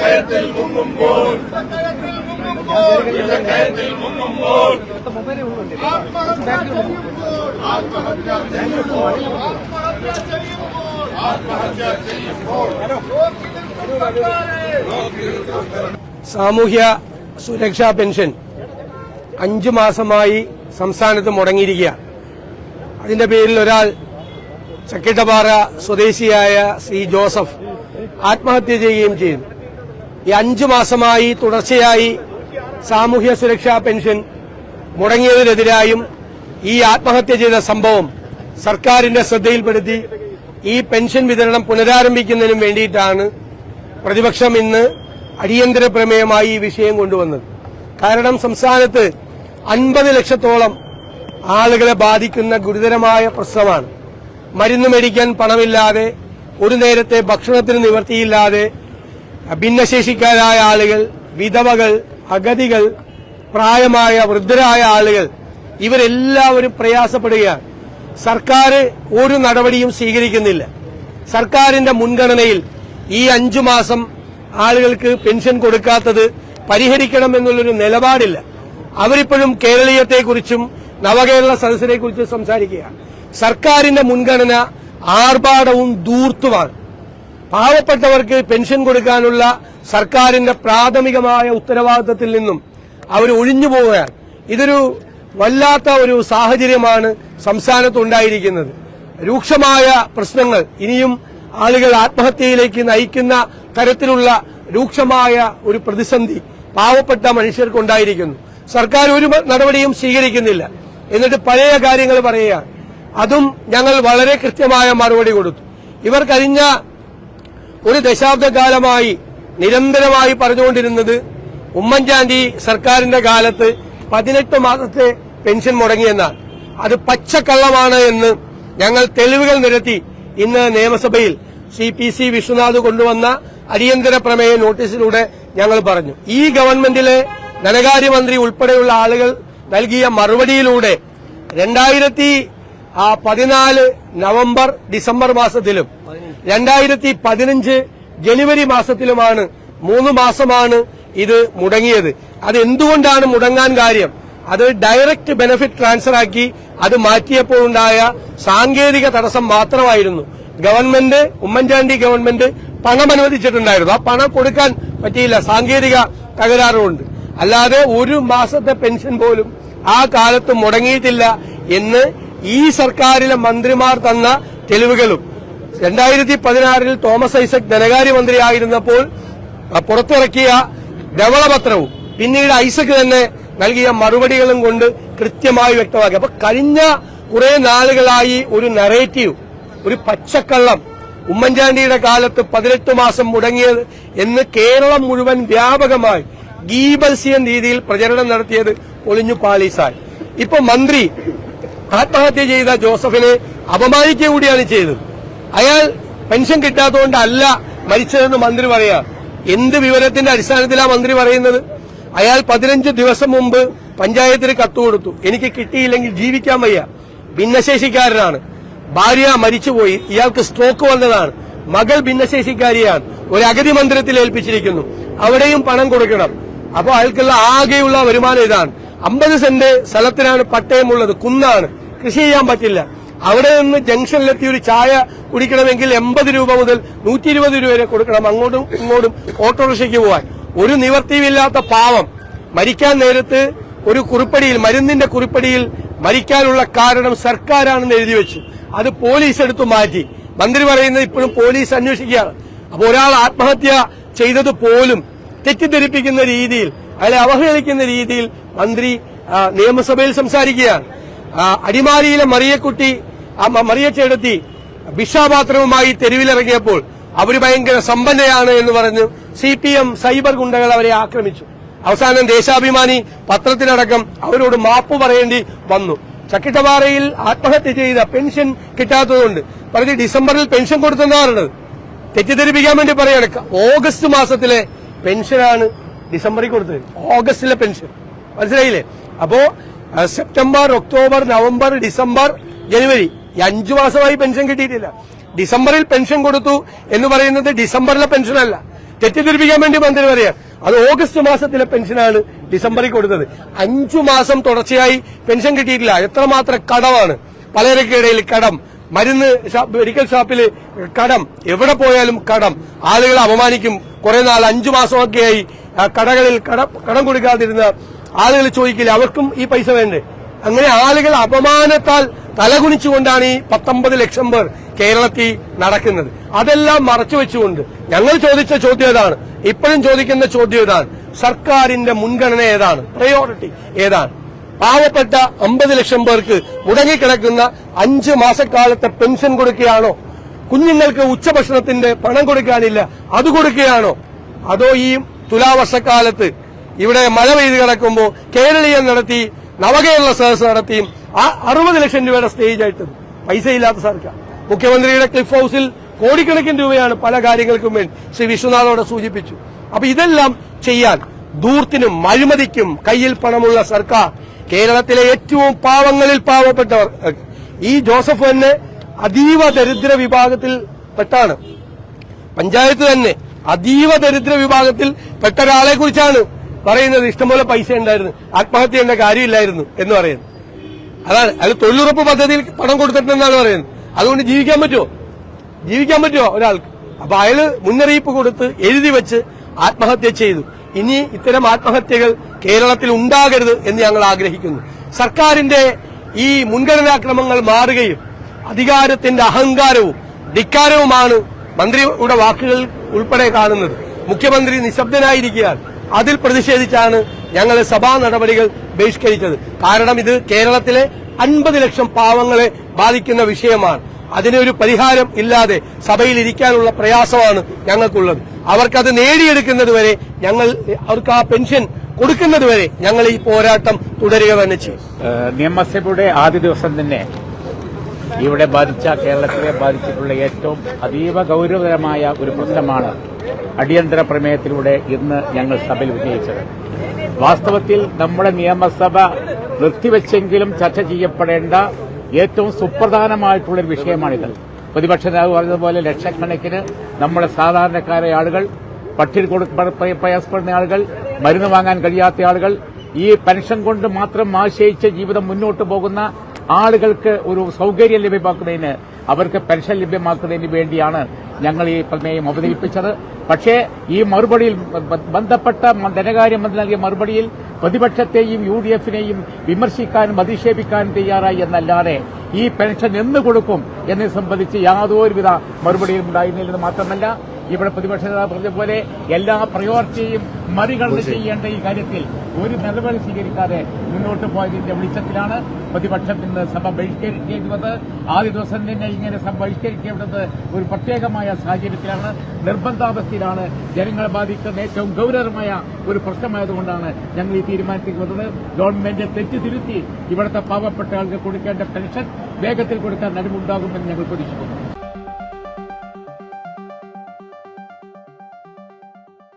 കയത്തിൽ മുങ്ങുമ്പോൾ. കയത്തിൽ മുങ്ങുമ്പോൾ. സാമൂഹ്യ സുരക്ഷാ പെൻഷൻ അഞ്ചു മാസമായി സംസ്ഥാനത്ത് മുടങ്ങിയിരിക്കുക. അതിന്റെ പേരിൽ ഒരാൾ ചക്കിട്ടപാറ സ്വദേശിയായ സി ജോസഫ് ആത്മഹത്യ ചെയ്യുകയും ചെയ്തു. ഈ അഞ്ചു മാസമായി തുടർച്ചയായി സാമൂഹ്യ സുരക്ഷാ പെൻഷൻ മുടങ്ങിയതിനെതിരായും ഈ ആത്മഹത്യ ചെയ്ത സംഭവം സർക്കാരിന്റെ ശ്രദ്ധയിൽപ്പെടുത്തി ഈ പെൻഷൻ വിതരണം പുനരാരംഭിക്കുന്നതിനും വേണ്ടിയിട്ടാണ് പ്രതിപക്ഷം ഇന്ന് അടിയന്തര പ്രമേയമായി ഈ വിഷയം കൊണ്ടുവന്നത്. കാരണം സംസ്ഥാനത്ത് അൻപത് ലക്ഷത്തോളം ആളുകളെ ബാധിക്കുന്ന ഗുരുതരമായ പ്രശ്നമാണ്. മരുന്ന് മേടിക്കാൻ പണമില്ലാതെ ഒരു നേരത്തെ ഭക്ഷണത്തിന് നിവർത്തിയില്ലാതെ ഭിന്നശേഷിക്കാരായ ആളുകൾ വിധവകൾ അഗതികൾ പ്രായമായ വൃദ്ധരായ ആളുകൾ ഇവരെല്ലാവരും പ്രയാസപ്പെടുകയാണ്. സർക്കാർ ഒരു നടപടിയും സ്വീകരിക്കുന്നില്ല. സർക്കാരിന്റെ മുൻഗണനയിൽ ഈ അഞ്ചു മാസം ആളുകൾക്ക് പെൻഷൻ കൊടുക്കാത്തത് പരിഹരിക്കണം എന്നുള്ളൊരു നിലപാടില്ല. അവരിപ്പോഴും കേരളീയത്തെക്കുറിച്ചും നവകേരള സദസ്സിനെ കുറിച്ചും സംസാരിക്കുകയാണ്. സർക്കാരിന്റെ മുൻഗണന ആർഭാടവും ദൂർത്തുമാണ് പാവപ്പെട്ടവർക്ക് പെൻഷൻ കൊടുക്കാനുള്ള സർക്കാരിന്റെ പ്രാഥമികമായ ഉത്തരവാദിത്തത്തിൽ നിന്നും അവർ ഒഴിഞ്ഞു പോവുകയാണ്. ഇതൊരു വല്ലാത്ത ഒരു സാഹചര്യമാണ് സംസ്ഥാനത്ത് ഉണ്ടായിരിക്കുന്നത്. രൂക്ഷമായ പ്രശ്നങ്ങൾ ഇനിയും ആളുകൾ ആത്മഹത്യയിലേക്ക് നയിക്കുന്ന തരത്തിലുള്ള രൂക്ഷമായ ഒരു പ്രതിസന്ധി പാവപ്പെട്ട മനുഷ്യർക്കുണ്ടായിരിക്കുന്നു സർക്കാർ ഒരു നടപടിയും സ്വീകരിക്കുന്നില്ല. എന്നിട്ട് പഴയ കാര്യങ്ങൾ പറയുകയാണ്. അതും ഞങ്ങൾ വളരെ കൃത്യമായ മറുപടി കൊടുത്തു. ഇവർ കഴിഞ്ഞ ഒരു ദശാബ്ദകാലമായി നിരന്തരമായി പറഞ്ഞുകൊണ്ടിരുന്നത് ഉമ്മൻചാണ്ടി സർക്കാരിന്റെ കാലത്ത് പതിനെട്ട് മാസത്തെ പെൻഷൻ മുടങ്ങിയെന്നാണ്. അത് പച്ചക്കള്ളമാണ് എന്ന് ഞങ്ങൾ തെളിവുകൾ നിരത്തി ഇന്ന് നിയമസഭയിൽ സി പി സി വിശ്വനാഥ് കൊണ്ടുവന്ന അടിയന്തര പ്രമേയ നോട്ടീസിലൂടെ ഞങ്ങൾ പറഞ്ഞു. ഈ ഗവൺമെന്റിലെ ധനകാര്യമന്ത്രി ഉൾപ്പെടെയുള്ള ആളുകൾ നൽകിയ മറുപടിയിലൂടെ രണ്ടായിരത്തി ആ പതിനാല് നവംബർ ഡിസംബർ മാസത്തിലും. രണ്ടായിരത്തി പതിനഞ്ച് ജനുവരി മാസത്തിലുമാണ് മൂന്ന് മാസമാണ് ഇത് മുടങ്ങിയത്. അത് എന്തുകൊണ്ടാണ് മുടങ്ങാൻ കാര്യം? അത് ഡയറക്റ്റ് ബെനഫിറ്റ് ട്രാൻസ്ഫർ ആക്കി അത് മാറ്റിയപ്പോഴുണ്ടായ സാങ്കേതിക തടസ്സം മാത്രമായിരുന്നു. ഗവൺമെന്റ് ഉമ്മൻചാണ്ടി ഗവൺമെന്റ് പണം അനുവദിച്ചിട്ടുണ്ടായിരുന്നു. ആ പണം കൊടുക്കാൻ പറ്റിയില്ല. സാങ്കേതിക തകരാറുമുണ്ട്. അല്ലാതെ ഒരു മാസത്തെ പെൻഷൻ പോലും ആ കാലത്ത് മുടങ്ങിയിട്ടില്ല എന്ന് ഈ സർക്കാരിലെ മന്ത്രിമാർ തന്ന തെളിവുകളും. രണ്ടായിരത്തി പതിനാറിൽ തോമസ് ഐസക് ധനകാര്യമന്ത്രിയായിരുന്നപ്പോൾ മന്ത്രിയായിരുന്നപ്പോൾ പുറത്തിറക്കിയ ധവളപത്രവും പിന്നീട് ഐസക് തന്നെ നൽകിയ മറുപടികളും കൊണ്ട് കൃത്യമായി വ്യക്തമാക്കി. അപ്പൊ കഴിഞ്ഞ കുറെ നാളുകളായി ഒരു നറേറ്റീവ് ഒരു പച്ചക്കള്ളം ഉമ്മൻചാണ്ടിയുടെ കാലത്ത് പതിനെട്ട് മാസം മുടങ്ങിയത് എന്ന് കേരളം മുഴുവൻ വ്യാപകമായി ഗീബൽസിയൻ രീതിയിൽ പ്രചരണം നടത്തിയത് ഒളിഞ്ഞു പാളീസായി. ഇപ്പൊ മന്ത്രി ആത്മഹത്യ ചെയ്ത ജോസഫിനെ അപമാനിക്കുക കൂടിയാണ് ചെയ്തത്. അയാൾ പെൻഷൻ കിട്ടാത്തതുകൊണ്ടല്ല മരിച്ചതെന്ന് മന്ത്രി പറയാ. എന്ത് വിവരത്തിന്റെ അടിസ്ഥാനത്തിലാണ് മന്ത്രി പറയുന്നത്? അയാൾ പതിനഞ്ച് ദിവസം മുമ്പ് പഞ്ചായത്തിന് കത്ത് കൊടുത്തു. എനിക്ക് കിട്ടിയില്ലെങ്കിൽ ജീവിക്കാൻ വയ്യ. ഭിന്നശേഷിക്കാരനാണ്. ഭാര്യ മരിച്ചുപോയി. ഇയാൾക്ക് സ്ട്രോക്ക് വന്നതാണ്. മകൾ ഭിന്നശേഷിക്കാരിയാണ്. ഒരു അഗതി മന്ദിരത്തിൽ ഏൽപ്പിച്ചിരിക്കുന്നു. അവിടെയും പണം കൊടുക്കണം. അപ്പോൾ അയാൾക്കുള്ള ആകെയുള്ള വരുമാനം ഇതാണ്. അമ്പത് സെന്റ് സ്ഥലത്തിനാണ് പട്ടയമുള്ളത്. കുന്നാണ്. കൃഷി ചെയ്യാൻ പറ്റില്ല. അവിടെ നിന്ന് ജംഗ്ഷനിലെത്തി ഒരു ചായ കുടിക്കണമെങ്കിൽ എൺപത് രൂപ മുതൽ നൂറ്റി ഇരുപത് രൂപ വരെ കൊടുക്കണം അങ്ങോട്ടും ഇങ്ങോട്ടും ഓട്ടോറിക്ഷയ്ക്ക് പോവാൻ. ഒരു നിവർത്തിയില്ലാത്ത പാവം മരിക്കാൻ നേരത്ത് ഒരു കുറിപ്പടിയിൽ മരുന്നിന്റെ കുറിപ്പടിയിൽ മരിക്കാനുള്ള കാരണം സർക്കാരാണെന്ന് എഴുതി വെച്ചു. അത് പോലീസ് എടുത്തു മാറ്റി. മന്ത്രി പറയുന്നത് ഇപ്പോഴും പോലീസ് അന്വേഷിക്കുകയാണ്. അപ്പോൾ ഒരാൾ ആത്മഹത്യ ചെയ്തത് പോലും തെറ്റിദ്ധരിപ്പിക്കുന്ന രീതിയിൽ അയാളെ അവഹേളിക്കുന്ന രീതിയിൽ മന്ത്രി നിയമസഭയിൽ സംസാരിക്കുകയാണ്. അടിമാലിയിലെ മറിയക്കുട്ടി മറിയച്ചേടത്തി ഭിക്ഷാപാത്രവുമായി തെരുവിലിറങ്ങിയപ്പോൾ അവർ ഭയങ്കര സമ്പന്നയാണ് എന്ന് പറഞ്ഞു സി പി എം സൈബർ ഗുണ്ടകൾ അവരെ ആക്രമിച്ചു. അവസാനം ദേശാഭിമാനി പത്രത്തിലടക്കം അവരോട് മാപ്പ് പറയേണ്ടി വന്നു. ചക്കിട്ടപാറയിൽ ആത്മഹത്യ ചെയ്ത പെൻഷൻ കിട്ടാത്തതുകൊണ്ട് പറഞ്ഞ് ഡിസംബറിൽ പെൻഷൻ കൊടുത്തെന്നാ പറഞ്ഞത് തെറ്റിദ്ധരിപ്പിക്കാൻ വേണ്ടി പറയാണ്. ഓഗസ്റ്റ് മാസത്തിലെ പെൻഷനാണ് ഡിസംബറിൽ കൊടുത്തത്. ഓഗസ്റ്റിലെ പെൻഷൻ. മനസ്സിലായില്ലേ? അപ്പോ സെപ്റ്റംബർ ഒക്ടോബർ നവംബർ ഡിസംബർ ജനുവരി. അഞ്ചു മാസമായി പെൻഷൻ കിട്ടിയിട്ടില്ല. ഡിസംബറിൽ പെൻഷൻ കൊടുത്തു എന്ന് പറയുന്നത് ഡിസംബറിലെ പെൻഷനല്ല. തെറ്റിദ്ധരിപ്പിക്കാൻ വേണ്ടി മന്ത്രി പറയാം അത് ഓഗസ്റ്റ് മാസത്തിലെ പെൻഷനാണ് ഡിസംബറിൽ കൊടുത്തത്. അഞ്ചു മാസം തുടർച്ചയായി പെൻഷൻ കിട്ടിയിട്ടില്ല. എത്രമാത്രം കടമാണ്. പലരക്കിടയിൽ കടം. മരുന്ന് മെഡിക്കൽ ഷോപ്പിൽ കടം. എവിടെ പോയാലും കടം. ആളുകളെ അപമാനിക്കും. കുറെ നാൾ അഞ്ചു മാസമൊക്കെയായി കടകളിൽ കടം കടം കൊടുക്കാതിരുന്ന ആളുകൾ ചോദിക്കില്ല അവർക്കും ഈ പൈസ വേണ്ടേ? അങ്ങനെ ആളുകൾ അപമാനത്താൽ തലകുനിച്ചുകൊണ്ടാണ് ഈ പത്തൊമ്പത് ലക്ഷം പേർ കേരളത്തിൽ നടക്കുന്നത്. അതെല്ലാം മറച്ചു വെച്ചുകൊണ്ട് ഞങ്ങൾ ചോദിച്ച ചോദ്യം ഏതാണ്? ഇപ്പോഴും ചോദിക്കുന്ന ചോദ്യം ഏതാണ്? സർക്കാരിന്റെ മുൻഗണന ഏതാണ്? പ്രയോറിറ്റി ഏതാണ്? പാവപ്പെട്ട അമ്പത് ലക്ഷം പേർക്ക് മുടങ്ങിക്കിടക്കുന്ന അഞ്ച് മാസക്കാലത്തെ പെൻഷൻ കൊടുക്കുകയാണോ? കുഞ്ഞുങ്ങൾക്ക് ഉച്ചഭക്ഷണത്തിന്റെ പണം കൊടുക്കാനില്ല അത് കൊടുക്കുകയാണോ? അതോ ഈ തുലാവർഷക്കാലത്ത് ഇവിടെ മഴ പെയ്ത് കിടക്കുമ്പോൾ കേരളീയം നടത്തി നവകേരള സദസ് നടത്തിയും ആ അറുപത് ലക്ഷം രൂപയുടെ സ്റ്റേജ് ആയിട്ട് പൈസ ഇല്ലാത്ത സർക്കാർ. മുഖ്യമന്ത്രിയുടെ ക്ലിഫ് ഹൌസിൽ കോടിക്കണക്കിന് രൂപയാണ് പല കാര്യങ്ങൾക്കും വേണ്ടി ശ്രീ വിശ്വനാഥോടെ സൂചിപ്പിച്ചു. അപ്പൊ ഇതെല്ലാം ചെയ്യാൻ ദൂർത്തിനും അഴിമതിക്കും കയ്യിൽ പണമുള്ള സർക്കാർ കേരളത്തിലെ ഏറ്റവും പാവങ്ങളിൽ പാവപ്പെട്ടവർ ഈ ജോസഫ് തന്നെ അതീവ ദരിദ്ര വിഭാഗത്തിൽ പെട്ടാണ്. പഞ്ചായത്ത് തന്നെ അതീവ ദരിദ്ര വിഭാഗത്തിൽ പെട്ട ഒരാളെ കുറിച്ചാണ് പറയുന്നത് ഇഷ്ടംപോലെ പൈസ ഉണ്ടായിരുന്നു. ആത്മഹത്യ ചെയ്യേണ്ട കാര്യമില്ലായിരുന്നു എന്ന് പറയുന്നത് അതാണ്. അത് തൊഴിലുറപ്പ് പദ്ധതിയിൽ പണം കൊടുത്തിട്ടുണ്ടെന്നാണ് പറയുന്നത്. അതുകൊണ്ട് ജീവിക്കാൻ പറ്റുമോ? ജീവിക്കാൻ പറ്റുമോ ഒരാൾക്ക്? അപ്പൊ അയാൾ മുന്നറിയിപ്പ് കൊടുത്ത് എഴുതി വെച്ച് ആത്മഹത്യ ചെയ്തു. ഇനി ഇത്തരം ആത്മഹത്യകൾ കേരളത്തിൽ ഉണ്ടാകരുത് എന്ന് ഞങ്ങൾ ആഗ്രഹിക്കുന്നു. സർക്കാരിന്റെ ഈ മുൻഗണനാക്രമങ്ങൾ മാറുകയും അധികാരത്തിന്റെ അഹങ്കാരവും ധിക്കാരവുമാണ് മന്ത്രിയുടെ വാക്കുകൾ ഉൾപ്പെടെ കാണുന്നത്. മുഖ്യമന്ത്രി നിശബ്ദനായിരിക്കുകയാണ്. അതിൽ പ്രതിഷേധിച്ചാണ് ഞങ്ങൾ സഭാ നടപടികൾ ബഹിഷ്കരിച്ചത്. കാരണം ഇത് കേരളത്തിലെ അൻപത് ലക്ഷം പാവങ്ങളെ ബാധിക്കുന്ന വിഷയമാണ്. അതിനൊരു പരിഹാരം ഇല്ലാതെ സഭയിൽ ഇരിക്കാനുള്ള പ്രയാസമാണ് ഞങ്ങൾക്കുള്ളത്. അവർക്കത് നേടിയെടുക്കുന്നത് വരെ ഞങ്ങൾ അവർക്ക് ആ പെൻഷൻ കൊടുക്കുന്നത് വരെ ഞങ്ങൾ ഈ പോരാട്ടം തുടരുക തന്നെ ചെയ്യും നിയമസഭയുടെ ആദ്യ ദിവസം തന്നെ ഇവിടെ ബാധിച്ച കേരളത്തിലെ ബാധിച്ചിട്ടുള്ള ഏറ്റവും അതീവ ഗൌരവതരമായ ഒരു പ്രശ്നമാണ് അടിയന്തര പ്രമേയത്തിലൂടെ ഇന്ന് ഞങ്ങൾ സഭയിൽ വിജയിച്ചത്. വാസ്തവത്തിൽ നമ്മുടെ നിയമസഭ നിർത്തിവെച്ചെങ്കിലും ചർച്ച ചെയ്യപ്പെടേണ്ട ഏറ്റവും സുപ്രധാനമായിട്ടുള്ള ഒരു വിഷയമാണിത്. പ്രതിപക്ഷ നേതാവ് പറഞ്ഞതുപോലെ ലക്ഷക്കണക്കിന് നമ്മുടെ സാധാരണക്കാരായ ആളുകൾ പട്ടിണി കൊടു- പ്രയാസപ്പെടുന്ന ആളുകൾ മരുന്ന് വാങ്ങാൻ കഴിയാത്ത ആളുകൾ ഈ പെൻഷൻ കൊണ്ട് മാത്രം ആശ്രയിച്ച് ജീവിതം മുന്നോട്ട് പോകുന്ന ആളുകൾക്ക് ഒരു സൗകര്യം ലഭ്യമാക്കുന്നതിന് അവർക്ക് പെൻഷൻ ലഭ്യമാക്കുന്നതിന് വേണ്ടിയാണ് ഞങ്ങൾ ഈ പ്രമേയം അവതരിപ്പിച്ചത്. പക്ഷേ ഈ മറുപടിയിൽ ബന്ധപ്പെട്ട ധനകാര്യമന്ത്രി നൽകിയ മറുപടിയിൽ പ്രതിപക്ഷത്തെയും യു ഡി എഫിനെയും വിമർശിക്കാനും അധിക്ഷേപിക്കാനും തയ്യാറായി എന്നല്ലാതെ ഈ പെൻഷൻ എന്ന് കൊടുക്കും എന്നെ സംബന്ധിച്ച് യാതൊരുവിധ മറുപടിയും ഉണ്ടായിരുന്നില്ലെന്ന് മാത്രമല്ല ഇവിടെ പ്രതിപക്ഷ നേതാവ് പറഞ്ഞ പോലെ എല്ലാ പ്രയോറിറ്റിയും മറികടന്ന് ചെയ്യേണ്ട ഈ കാര്യത്തിൽ ഒരു നിലപാട് സ്വീകരിക്കാതെ മുന്നോട്ട് പോയതിന്റെ വെളിച്ചത്തിലാണ് പ്രതിപക്ഷം ഇന്ന് സഭ ബഹിഷ്കരിക്കേണ്ടത്. ആദ്യ ദിവസം തന്നെ ഇങ്ങനെ സഭ ബഹിഷ്കരിക്കേണ്ടത് ഒരു പ്രത്യേകമായ സാഹചര്യത്തിലാണ്. നിർബന്ധാവസ്ഥയിലാണ് ജനങ്ങളെ ബാധിക്കുന്ന ഏറ്റവും ഗൗരവമായ ഒരു പ്രശ്നമായതുകൊണ്ടാണ് ഞങ്ങൾ ഈ തീരുമാനത്തിൽ വന്നത്. ഗവൺമെന്റ് തെറ്റിതിരുത്തി ഇവിടുത്തെ പാവപ്പെട്ട ആൾക്ക് കൊടുക്കേണ്ട പെൻഷൻ വേഗത്തിൽ കൊടുക്കാൻ നടപടിയുണ്ടാകുമെന്ന് ഞങ്ങൾ പ്രതീക്ഷിക്കുന്നു.